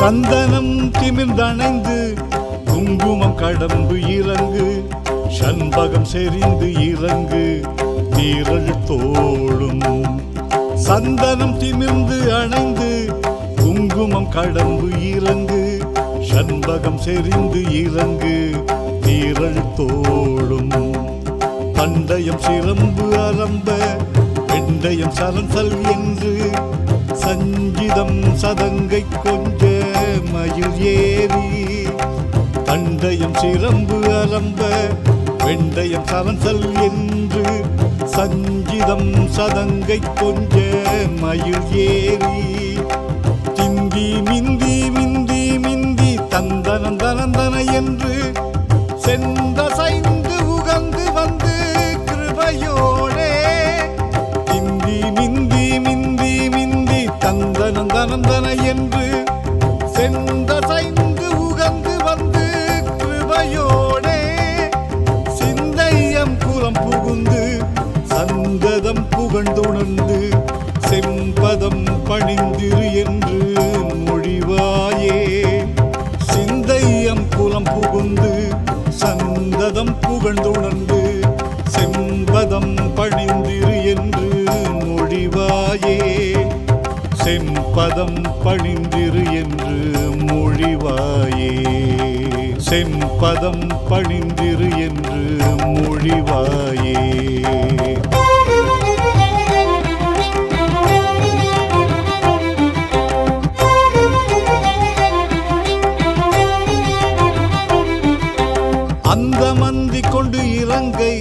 சந்தனம் திமிர்ந்தணைந்து குங்குமம் கடம்பு இறங்கு சண்பகம் செறிந்து இறங்கு நீரழு தோளும் சந்தனம் திமிர்ந்து அணைந்து குங்குமம் கடம்பு இறங்கு சண்பகம் செறிந்து இறங்கு நீரழு தோளும் பண்டயம் சிரம்பு அரம்ப பெண்டயம் சலன்சல் என்று சஞ்சிதம் சதங்கை கொஞ்ச மயில் ஏறி பண்டயம் சிரம்பு அரம்ப வெண்டயம் சலன்சல் என்று. சஞ்சிதம் சதங்கை கொஞ்ச மயில் ஏறி திந்தி மிந்தி மிந்தி மிந்தி தந்தனம் தனந்தன என்று. சென்ற சைந்து உகந்து வந்து கிருபையோடே. திந்தி மிந்தி மிந்தி மிந்தி தந்தனம் தனந்தன என்று. சந்ததம் செம்பதம் பணிந்திரு என்று மொழிவாயே. செம்பதம் பணிந்திரு என்று மொழிவாயே. செம்பதம் பணிந்திரு என்று மொழிவாயே. அந்த மந்தி கொண்டு இறங்கை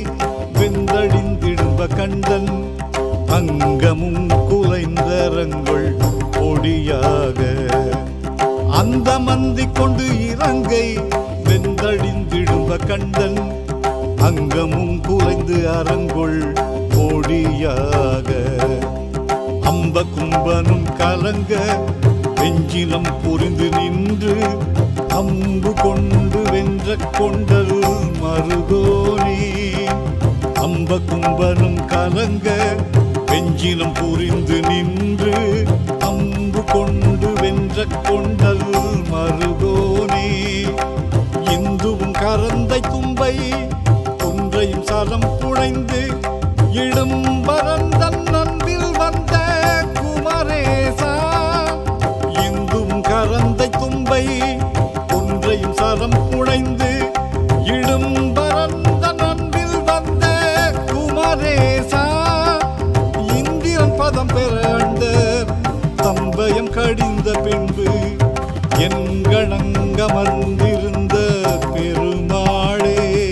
வெந்தடிந்திடும்ப கண்டன் அங்கமும் குலைந்தரங்கொள் பொடியாக அந்த மந்தி கொண்டு இறங்கை வெந்தடிந்திடும்ப கண்டன் அங்கமும் குலைந்து அரங்கொள் பொடியாக அம்ப கும்பனும் கலங்க வெஞ்சினம் புரிந்து நின்று அம்பு கொண்டு வென்ற கொண்ட மறுதோணி அம்ப கும்பனும் கலங்க வெஞ்சினம் புரிந்து நின்று அம்பு கொண்டு வென்ற கொண்டல் மறுதோணி இந்துவும் கரந்தை தும்பை ஒன்றையும் சரம் புனைந்து இடும் பரந்தன் அன்பில் வந்த குமரேசா. இந்தும் கரந்தை தும்பை குமரேசா இந்திரன் பதம் பெற தம்பயம் கடிந்த பின்பு எங்கணங்கமர்ந்திருந்த பெருமாளே.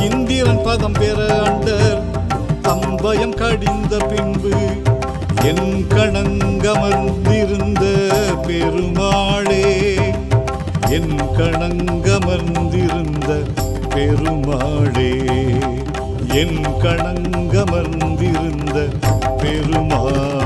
இந்திரன் பதம் பெற தம்பயம் கடிந்த பின்பு என் கணங்கமர்ந்திருந்த பெருமாளே. என் கணங்கமர்ந்திருந்த பெருமாளே. என் கணங்கமர்ந்திருந்த பெருமாளே.